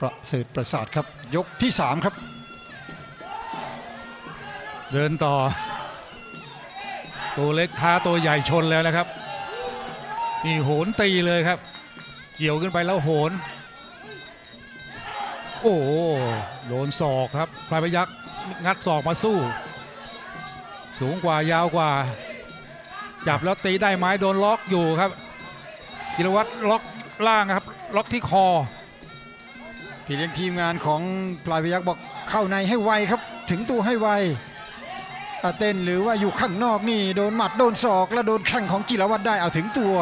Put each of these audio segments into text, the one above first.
ประเสริฐประสาทครับ ยกที่ 3 ครับ เดินต่อ ตัวเล็กท้าตัวใหญ่ชนแล้วนะครับนี่โหนตีเลยครับ เกี่ยวขึ้นไปแล้วโหน โอ้โหโดนศอกครับพลายพยักษ์งัดศอกมาสู้ สูงกว่ายาวกว่า จับแล้วตีได้ไหมโดนล็อกอยู่ครับกิรวัตรล็อกล่างครับ ล็อกที่คอ พี่เลี้ยงทีมงานของพลายพยักบอกเข้าในให้ไวครับ ถึงตัวให้ไวถ้าเต้นหรือว่าอยู่ข้างนอกนี่โดนหมัดโดนศอก แล้วโดนแข้งของจิรวัตรได้เอาถึงตัว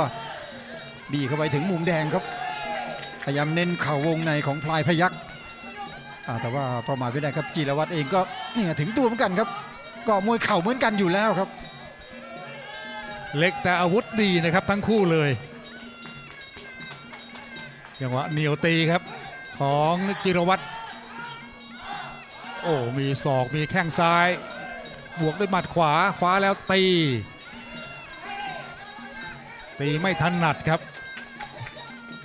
บีเข้าไปถึงมุมแดงครับ พยายามเน้นเข่าวงในของพลายพยักแต่ว่าประมาทไม่ได้ครับจิรวัตรเองก็เนี่ยถึงตัวเหมือนกันครับ ก็มวยเข่าเหมือนกันอยู่แล้วครับ เล็กแต่อาวุธดีนะครับทั้งคู่เลยจังหวะเหนียวตีครับ ของจิรวัตรโอ้ มีศอกมีแข้งซ้าย บวกด้วยหมัดขวาขวาแล้วตี ตีไม่ทันหนัดครับ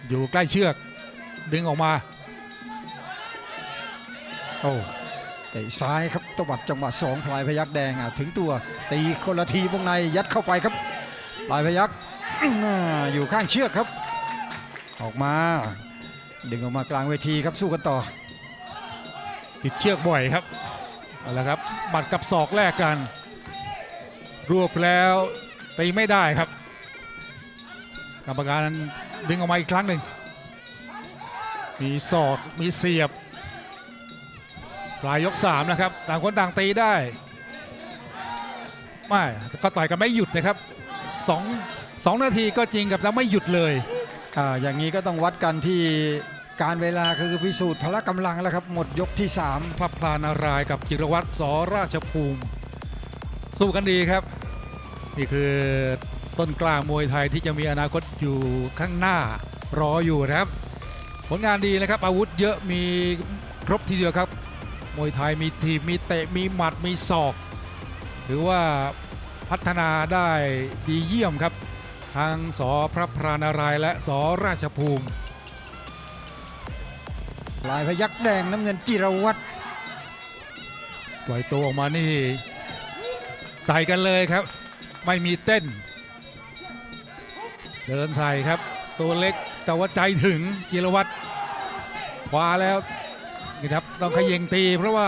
อยู่ใกล้เชือกดึงออกมา โอ้ตะซ้ายครับตวัดจังหวะสองพลายพยักแดงอะถึงตัวตีคนละทีวงในยัดเข้าไปครับ พลายพยักออยู่ข้างเชือกครับ ออกมา ดึงออกมากลางเวทีครับสู้กันต่อ ติดเชือกบ่อยครับเอาละครับหมัดกับศอกแลกกัน รวบแล้วตีไม่ได้ครับ กรรมการดึงออกมาอีกครั้งหนึ่งมีศอกมีเสียบ ปลายยก 3 นะครับ ต่างคนต่างตีได้ ไม่ก็ต่อยกันไม่หยุดนะครับสองสองนาทีก็จริงกับแต่ไม่หยุดเลย อ่าอย่างนี้ก็ต้องวัดกันที่การเวลาคือพิสูจน์พละกำลังแล้วครับ หมดยกที่ 3 พระพลานารายณ์กับจิรวัตรสราชภูมิ สู้กันดีครับ นี่คือต้นกล้ามวยไทยที่จะมีอนาคตอยู่ข้างหน้ารออยู่นะครับ ผลงานดีนะครับ อาวุธเยอะมีครบทีเดียวครับ มวยไทยมีทีมมีเตะมีหมัดมีศอกถือว่าพัฒนาได้ดีเยี่ยมครับ ทางสอพระพรานารายณ์และสอราชภูมิพลายพยักแดงน้ำเงินจิรวัตรปล่อยตัวออกมานี่ ใส่กันเลยครับ ไม่มีเต้น เดินใส่ครับ ตัวเล็กแต่ว่าใจถึงจิรวัตรคว้าแล้วนี่ครับต้องขยิงตี เพราะว่า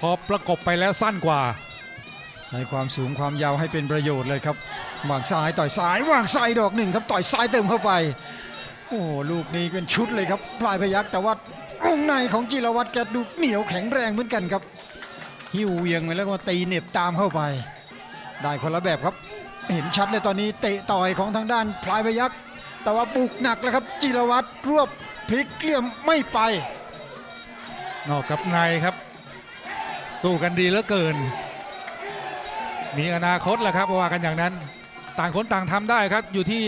พอประกบไปแล้วสั้นกว่าใช้ความสูงความยาวให้เป็นประโยชน์เลยครับ วางซ้ายต่อยซ้ายวางซ้ายดอกหนึ่งครับต่อยซ้ายเติมเข้าไป โอ้ลูกนี้เป็นชุดเลยครับพลายพยักแต่ว่าวงในของจิรวัตรแกดูเหนียวแข็งแรงเหมือนกันครับ หิ้วเวียงไปแล้วก็ตีเน็บตามเข้าไป ได้คนละแบบครับ เห็นชัดเลยตอนนี้เตะต่อยของทางด้านพลายพยักแต่ว่าบุกหนักแล้วครับ จิรวัตรรวบพลิกเกลี่ยมไม่ไป นอกกับในครับ สู้กันดีเหลือเกิน มีอนาคตแหละครับว่ากันอย่างนั้น ต่างคนต่างทำได้ครับอยู่ที่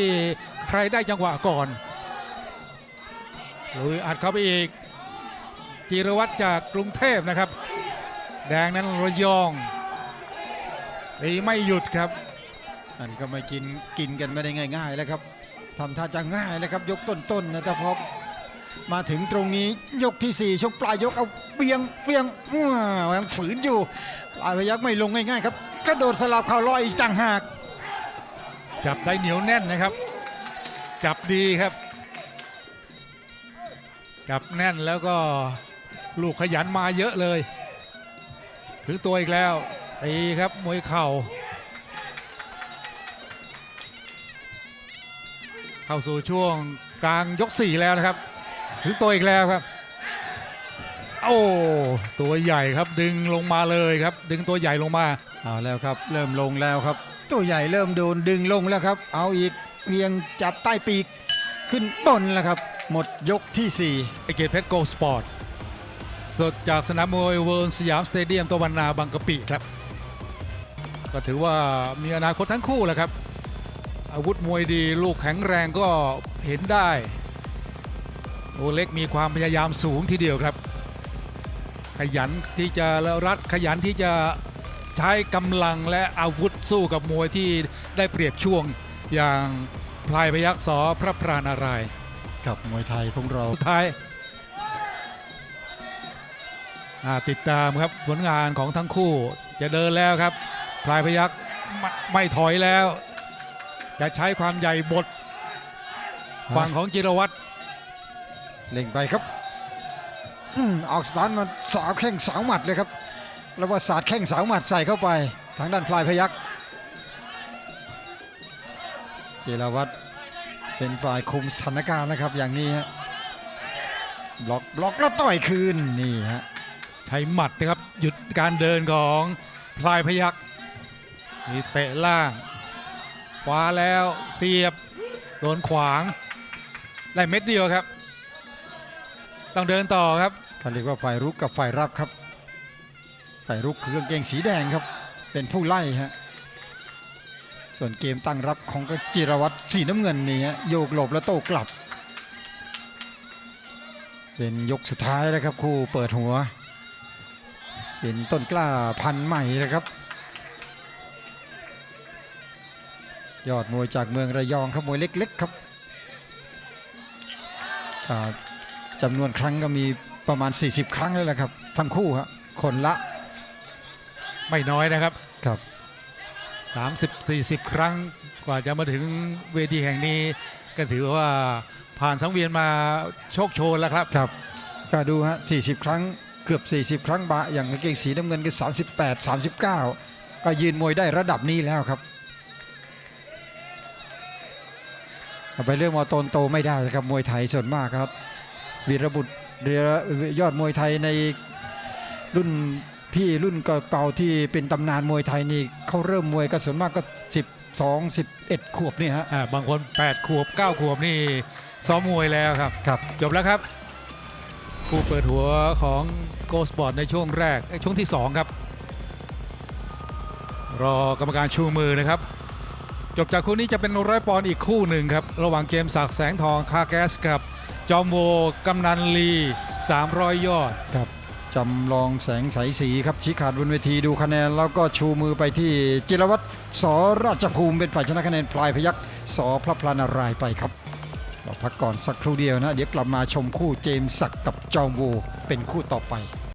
ใครได้จังหวะก่อนลุยอัดเข้าไปอีกจีรวัตรจากกรุงเทพนะครับ แดงนั้นระยองตีไม่หยุดครับนั่นก็ไม่กินกินกันไม่ได้ง่าย ๆ แล้วครับทำท่าจะง่ายแล้วครับ ยกต้นๆนะแต่พอมาถึงตรงนี้ยกที่สี่ช่วงปลายยกเอาเบียงเบียงอื้อยังฝืนอยู่ปลายพยักไม่ลงง่ายๆครับกระโดดสลับเข่าลอยอีกต่างหาก จับได้เหนียวแน่นนะครับ จับดีครับ จับแน่นแล้วก็ลูกขยันมาเยอะเลย ถึงตัวอีกแล้วตีครับมวยเข่า เข้าสู่ช่วงกลางยก4แล้วนะครับ ถึงตัวอีกแล้วครับ โอ้ตัวใหญ่ครับดึงลงมาเลยครับ ดึงตัวใหญ่ลงมาเอาแล้วครับ เริ่มลงแล้วครับ ตัวใหญ่เริ่มโดนดึงลงแล้วครับ เอาอีกเพียงจับใต้ปีกขึ้นบนแล้วครับ หมดยกที่สี่ไอเกตเพชรโกสปอร์ต สดจากสนามมวยเวิร์นสยามสเตเดียมตะวันนาบางกะปิครับ ก็ถือว่ามีอนาคตทั้งคู่แหละครับ อาวุธมวยดีลูกแข็งแรงก็เห็นได้ โอเล็กมีความพยายามสูงทีเดียวครับ ขยันที่จะรัดขยันที่จะ ใช้กำลังและอาวุธสู้กับมวยที่ได้เปรียบช่วงอย่างพลายพยักษอพระพรานารายณ์กับมวยไทยของเราสุดท้ายอ่าติดตามครับผลงานของทั้งคู่จะเดินแล้วครับ พลายพยักไม่ไม่ถอยแล้ว จะใช้ความใหญ่บดฝั่งของจิรวัตรเล่งไปครับอืมออกสตาร์ทมาสาวแข้งสาวหมัดเลยครับ แล้วว่าสาดแข้งสาวหมัดใส่เข้าไป ทางด้านพลายพยักเจรวัตรเป็นฝ่ายคุมสถานการณ์นะครับอย่างนี้ฮะบล็อกบล็อกแล้วต่อยคืนนี่ฮะใช้หมัดนะครับหยุดการเดินของพลายพยักมีเตะล่างขวาแล้วเสียบโดนขวางได้เม็ดเดียวครับ ต้องเดินต่อครับเขาเรียกว่าฝ่ายรุกกับฝ่ายรับครับ ฝ่ายรุกคือกางเกงสีแดงครับ เป็นผู้ไล่ฮะส่วนเกมตั้งรับของจิรวัตรสีน้ำเงินนี่ฮะโยกหลบแล้วโต้กลับ เป็นยกสุดท้ายแล้วครับคู่เปิดหัว เป็นต้นกล้าพันใหม่นะครับ ยอดมวยจากเมืองระยองครับมวยเล็กๆครับจำนวนครั้งก็มีประมาณ 40 ครั้งแล้วแหละครับ ทั้งคู่ฮะคนละ ไม่น้อยนะครับครับ 30-40 ครั้งกว่าจะมาถึงเวทีแห่งนี้ ก็ถือว่าผ่านสังเวียนมาโชคโชนแล้วครับ ครับก็ดูฮะ40 ครั้งเกือบ 40 ครั้งบะอย่างกางเกงสีน้ำเงินก็38 39 ก็ยืนมวยได้ระดับนี้แล้วครับเอาไปเรื่องมอตนโตไม่ได้นะครับมวยไทยส่วนมากครับ วีรบุตรเรือยอดมวยไทยในรุ่น พี่รุ่นเก่าๆที่เป็นตำนานมวยไทยนี่เขาเริ่มมวยก็ส่วนมากก็12 11 ขวบนี่ฮะอ่าบางคน 8 ขวบ 9 ขวบนี่ซ้อมมวยแล้วครับ ครับ จบแล้วครับ คู่เปิดหัวของโกสปอร์ตในช่วงแรกเอ้ยช่วงที่ 2 ครับ รอกรรมการชูมือนะครับ จบจากคู่นี้จะเป็นร้อยปอนด์อีกคู่หนึ่งครับ ระหว่างเกมศักดิ์แสงทองคาแกสกับ จอมโวกำนันลี 300 ยอด ครับ จำลองแสงใสสีครับชี้ขาดบนเวทีดูคะแนน แล้วก็ชูมือไปที่จิรวัตรสราชภูมิเป็นฝ่ายชนะคะแนนพลายพยักสอพระพลานารายไปครับเราพักก่อนสักครู่เดียวนะ เดี๋ยวกลับมาชมคู่เจมส์ศักดิ์กับจอมวูเป็นคู่ต่อไป